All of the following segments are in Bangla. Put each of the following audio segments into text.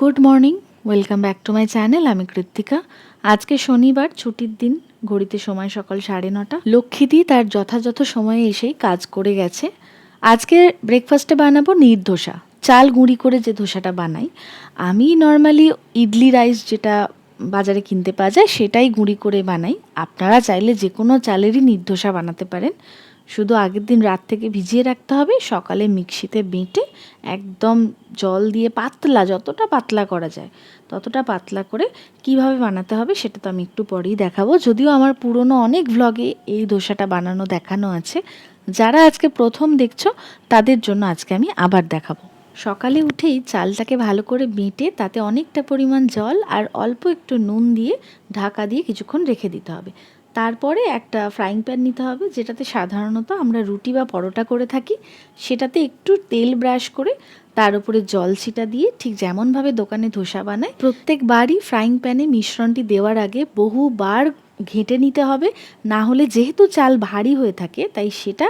Good morning welcome back to my channel আমি কৃত্তিকা। আজকে শনিবার, ছুটির দিন, ঘড়িতে সময় সকাল সাড়ে নটা। লক্ষ্মীদি তার যথাযথ সময়ে এসেই কাজ করে গেছে। আজকে ব্রেকফাস্টে বানাবো নির্দোষা চাল গুঁড়ি করে যে ধোসাটা বানাই, আমি নর্মালি ইডলি রাইস যেটা বাজারে কিনতে পাওয়া যায়, সেটাই গুঁড়ি করে বানাই। আপনারা চাইলে যে কোনো চালেরই নির্দোষা বানাতে পারেন। শুধু আগের দিন রাত থেকে ভিজিয়ে রাখতে হবে, সকালে মিক্সিতে বেটে একদম জল দিয়ে পাতলা, যতটা পাতলা করা যায়, ততটা পাতলা করে কীভাবে বানাতে হবে সেটা তো আমি একটু পরেই দেখাবো। যদিও আমার পুরনো অনেক ভ্লগে এই দোসাটা বানানো, দেখানো আছে। যারা আজকে প্রথম দেখছ, তাদের জন্য আজকে আমি আবার দেখাবো। সকালে উঠেই চালটাকে ভালো করে বেটে তাতে অনেকটা পরিমাণ জল আর অল্প একটু নুন দিয়ে ঢাকা দিয়ে কিছুক্ষণ রেখে দিতে হবে। তারপরে একটা ফ্রাইং প্যান নিতে হবে, যেটাতে সাধারণত আমরা রুটি বা পরোটা করে থাকি। সেটাতে একটু তেল ব্রাশ করে তার উপরে জল ছিটা দিয়ে ঠিক যেমনভাবে দোকানে ধোসা বানায়, প্রত্যেকবারই ফ্রাইং প্যানে মিশ্রণটি দেওয়ার আগে বহুবার ঘেঁটে নিতে হবে। না হলে যেহেতু চাল ভারী হয়ে থাকে, তাই সেটা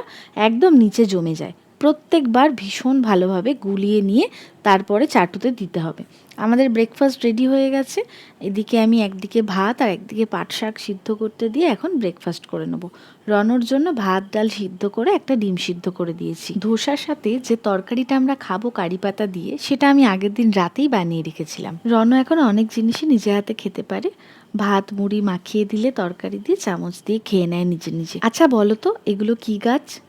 একদম নিচে জমে যায়। প্রত্যেকবার ভীষণ ভালোভাবে গুলিয়ে নিয়ে তারপরে চাটুতে দিতে হবে। আমাদের ব্রেকফাস্ট রেডি হয়ে গেছে। এদিকে আমি একদিকে ভাত আর একদিকে পাট শাক সিদ্ধ করতে দিয়ে এখন ব্রেকফাস্ট করে নেব। রনর জন্য ভাত, ডাল সিদ্ধ করে একটা ডিম সিদ্ধ করে দিয়েছি। ধোসার সাথে যে তরকারিটা আমরা খাব কারি পাতা দিয়ে, সেটা আমি আগের দিন রাতেই বানিয়ে রেখেছিলাম। রন এখন অনেক জিনিসই নিজে হাতে খেতে পারে। ভাত, মুড়ি মাখিয়ে দিলে তরকারি দিয়ে চামচ দিয়ে খেয়ে নেয় নিজে নিজে। আচ্ছা বলো তো, এগুলো কি গাছ?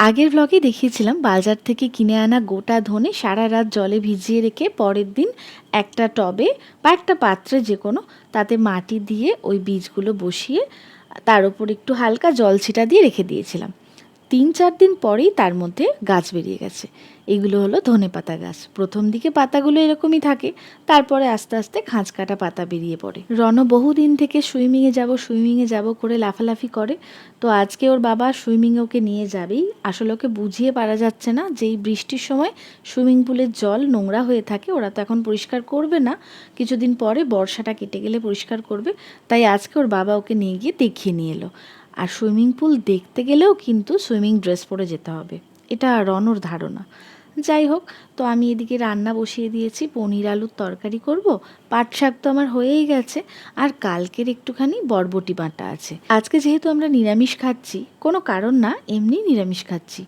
আগের ব্লগে দেখিয়েছিলাম বাজার থেকে কিনে আনা গোটা ধনে সারা রাত জলে ভিজিয়ে রেখে পরের দিন একটা টবে বা একটা পাত্রে যে কোনো তাতে মাটি দিয়ে ওই বীজগুলো বসিয়ে তার উপর একটু হালকা জল ছিটা দিয়ে রেখে দিয়েছিলাম। তিন চার দিন পরেই তার মধ্যে গাছ বেরিয়ে গেছে। এগুলো হলো ধনে পাতা গাছ। প্রথম দিকে পাতাগুলো এরকমই থাকে, তারপরে আস্তে আস্তে খাঁজ কাটা পাতা বেরিয়ে পড়ে। রণ বহুদিন থেকে সুইমিংয়ে যাব সুইমিংয়ে যাব করে লাফালাফি করে। তো আজকে ওর বাবা সুইমিংয়ে ওকে নিয়ে যাবেই। আসলে ওকে বুঝিয়ে পারা যাচ্ছে না যে এই বৃষ্টির সময় সুইমিং পুলের জল নোংরা হয়ে থাকে, ওরা তো এখন পরিষ্কার করবে না। কিছুদিন পরে বর্ষাটা কেটে গেলে পরিষ্কার করবে। তাই আজকে ওর বাবা ওকে নিয়ে গিয়ে দেখিয়ে নিয়ে এলো। আর সুইমিং পুল দেখতে গেলেও কিন্তু সুইমিং ড্রেস পরে যেতে হবে। এটা রনর ধারণা। যাই হোক, তো আমি এদিকে রান্না বসিয়ে দিয়েছি, পনির আলুর তরকারি করব। পাট শাক তো আমার হয়েই গেছে, আর কালকের একটুখানি বরবটি বাটা আছে। আজকে যেহেতু আমরা নিরামিষ খাচ্ছি, কোনো কারণ না, এমনি নিরামিষ খাচ্ছি।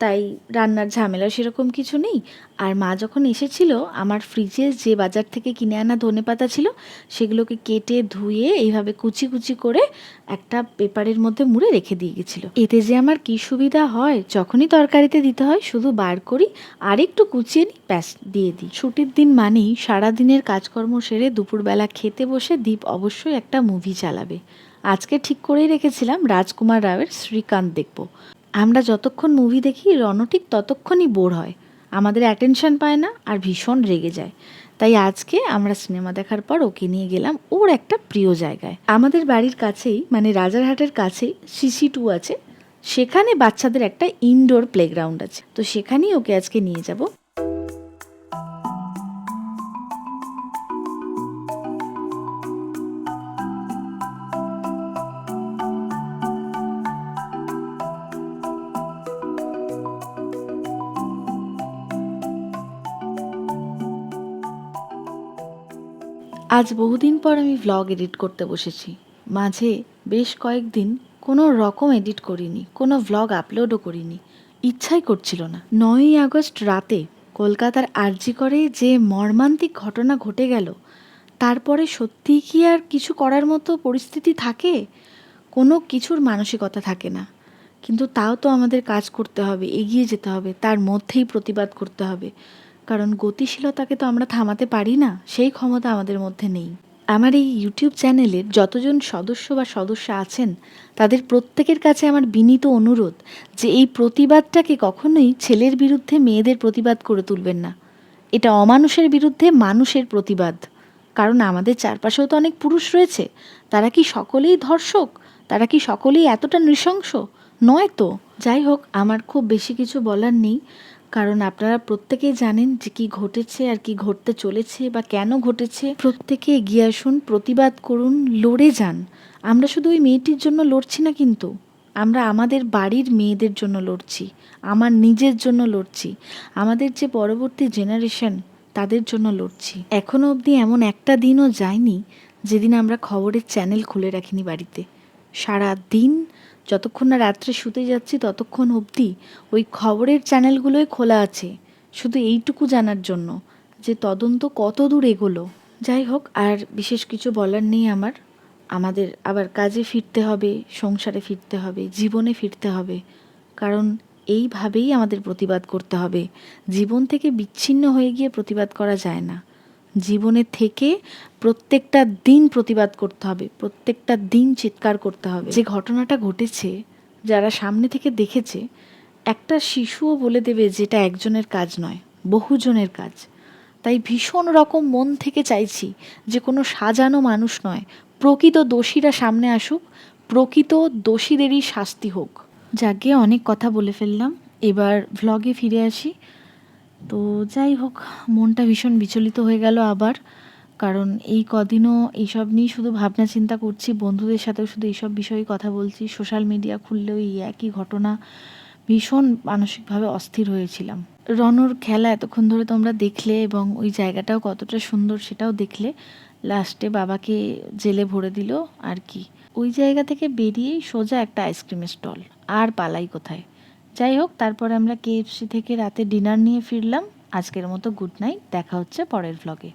তাই রান্নার ঝামেলা সেরকম কিছু নেই। আর মা যখন এসেছিল, আমার ফ্রিজে যে বাজার থেকে কিনে আনা ধনে পাতা ছিল, সেগুলোকে কেটে ধুয়ে এইভাবে কুচি কুচি করে একটা পেপারের মধ্যে মুড়ে রেখে দিয়ে গেছিল। এতে যে আমার কি সুবিধা হয়, যখনই তরকারিতে দিতে হয়, শুধু বার করি, আর একটু কুচিয়ে নিই, ব্যাস, দিয়ে দিই। ছুটির দিন মানেই সারাদিনের কাজকর্ম সেরে দুপুরবেলা খেতে বসে দীপ অবশ্যই একটা মুভি চালাবে। আজকে ঠিক করেই রেখেছিলাম রাজকুমার রাওয়ের শ্রীকান্ত দেখব। আমরা যতক্ষণ মুভি দেখি রণটিক ততক্ষণই বোর হয়। আমাদের অ্যাটেনশন পায় না আর ভীষণ রেগে যায়। তাই আজকে আমরা সিনেমা দেখার পর ওকে নিয়ে গেলাম ওর একটা প্রিয় জায়গায়। আমাদের বাড়ির কাছেই মানে রাজারহাটের কাছেই সিসি টু আছে। সেখানে বাচ্চাদের একটা ইনডোর প্লেগ্রাউন্ড আছে। তো সেখানেই ওকে আজকে নিয়ে যাব। আজ বহুদিন পর আমি ভ্লগ এডিট করতে বসেছি। মাঝে বেশ কয়েকদিন কোনো রকম এডিট করিনি, কোনো ভ্লগ আপলোডও করিনি। ইচ্ছাই করছিল না। নয়ই আগস্ট রাতে কলকাতার আরজি করে যে মর্মান্তিক ঘটনা ঘটে গেল, তারপরে সত্যি কি আর কিছু করার মতো পরিস্থিতি থাকে? কোনো কিছুর মানসিকতা থাকে না। কিন্তু তাও তো আমাদের কাজ করতে হবে, এগিয়ে যেতে হবে, তার মধ্যেই প্রতিবাদ করতে হবে। কারণ গতিশীলতাকে তো আমরা থামাতে পারি না, সেই ক্ষমতা আমাদের মধ্যে নেই। আমার এই ইউটিউব চ্যানেলের যতজন সদস্য বা সদস্যা আছেন, তাদের প্রত্যেকের কাছে আমার বিনীত অনুরোধ যে এই প্রতিবাদটাকে কখনোই ছেলের বিরুদ্ধে মেয়েদের প্রতিবাদ করে তুলবেন না। এটা অমানুষের বিরুদ্ধে মানুষের প্রতিবাদ। কারণ আমাদের চারপাশেও তো অনেক পুরুষ রয়েছে, তারা কি সকলেই ধর্ষক? তারা কি সকলেই এতটা নৃশংস? নয় তো। যাই হোক, আমার খুব বেশি কিছু বলার নেই। কারণ আপনারা প্রত্যেকেই জানেন যে কি ঘটেছে আর কি ঘটতে চলেছে বা কেন ঘটেছে। প্রত্যেকে এগিয়ে আসুন, প্রতিবাদ করুন, লড়ে যান। আমরা শুধু ওই মেয়েটির জন্য লড়ছি না কিন্তু। আমরা আমাদের বাড়ির মেয়েদের জন্য লড়ছি, আমার নিজের জন্য লড়ছি, আমাদের যে পরবর্তী জেনারেশন তাদের জন্য লড়ছি। এখনও অবধি এমন একটা দিনও যায়নি যেদিন আমরা খবরের চ্যানেল খুলে রাখিনি বাড়িতে। সারা দিন যতক্ষণ না রাত্রে শুতে যাচ্ছি, ততক্ষণ অবধি ওই খবরের চ্যানেলগুলোই খোলা আছে। শুধু এইটুকু জানার জন্য যে তদন্ত কত দূর এগোলো। যাই হোক, আর বিশেষ কিছু বলার নেই আমার। আমাদের আবার কাজে ফিরতে হবে, সংসারে ফিরতে হবে, জীবনে ফিরতে হবে। কারণ এইভাবেই আমাদের প্রতিবাদ করতে হবে। জীবন থেকে বিচ্ছিন্ন হয়ে গিয়ে প্রতিবাদ করা যায় না। জীবনে থেকে প্রত্যেকটা দিন প্রতিবাদ করতে হবে, প্রত্যেকটা দিন চিৎকার করতে হবে। যে ঘটনাটা ঘটেছে, যারা সামনে থেকে দেখেছে, একটা শিশুও বলে দেবে যেটা একজনের কাজ নয়, বহুজনের কাজ। তাই ভীষণ রকম মন থেকে চাইছি যে কোনো সাজানো মানুষ নয়, প্রকৃত দোষীরা সামনে আসুক, প্রকৃত দোষীদেরই শাস্তি হোক। যাকে অনেক কথা বলে ফেললাম, এবার ভ্লগে ফিরে আসি। তো যাই হোক, মনটা ভীষণ বিচলিত হয়ে গেল আবার। কারণ এই কদিনও এইসব নিয়ে শুধু ভাবনা চিন্তা করছি, বন্ধুদের সাথেও শুধু এইসব বিষয়ে কথা বলছি। সোশ্যাল মিডিয়া খুললেও এই একই ঘটনা, ভীষণ মানসিকভাবে অস্থির হয়েছিলাম। রনর খেলা এতক্ষণ ধরে তোমরা দেখলে এবং ওই জায়গাটাও কতটা সুন্দর সেটাও দেখলে, লাস্টে বাবাকে জেলে ভরে দিল আর কি। ওই জায়গা থেকে বেরিয়েই সোজা একটা আইসক্রিমের স্টল, আর পালাই কোথায়? যাই হোক, তারপরে আমরা কেএফসি থেকে রাতে ডিনার নিয়ে ফিরলাম। আজকের মতো গুড নাইট, দেখা হচ্ছে পরের ভ্লগে